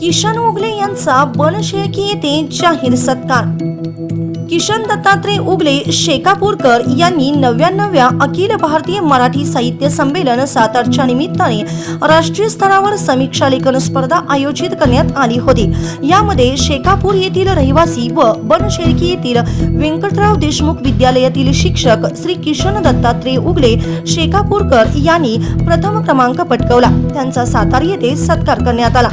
किशन उगले यांचा बनशेळकी येथे जाहीर सत्कार. किशन दत्तात्रय उगले शेकापूरकर यांनी नव्याण्णव्या अखिल भारतीय मराठी साहित्य संमेलन सातारच्या निमित्ताने राष्ट्रीय स्तरावर समीक्षा लेखन स्पर्धा आयोजित करण्यात आली होती. यामध्ये शेकापूर येथील रहिवासी व बनशेळकी येथील व्यंकटराव देशमुख विद्यालयातील शिक्षक श्री किशन दत्तात्रय उगले शेकापूरकर यांनी प्रथम क्रमांक पटकवला. त्यांचा सातार येथे सत्कार करण्यात आला.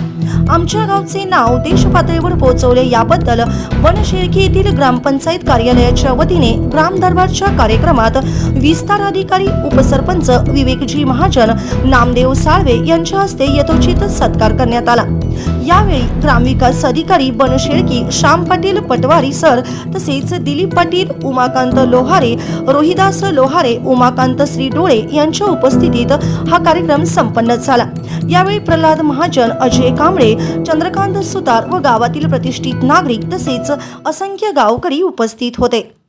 आमच्या गावचे नाव देश पातळीवर पोहोचवले याबद्दल वनशेळकी येथील ग्रामपंचायत कार्यालयाच्या वतीने ग्राम दरबारच्या कार्यक्रमात विस्तार अधिकारी उपसरपंच विवेकजी महाजन नामदेव साळवे यांच्या हस्ते यथोचित सत्कार करण्यात आला. यावेळी ग्रामविकास अधिकारी बनशेळकी श्याम पाटील पटवारी सर तसेच दिलीप पाटील उमाकांत लोहारे रोहिदास लोहारे उमाकांत श्री डोळे यांच्या उपस्थितीत हा कार्यक्रम संपन्न झाला. यावेळी प्रल्हाद महाजन अजय कांबळे चंद्रकांत सुतार व गावातील प्रतिष्ठित नागरिक तसेच असंख्य गावकरी उपस्थित होते.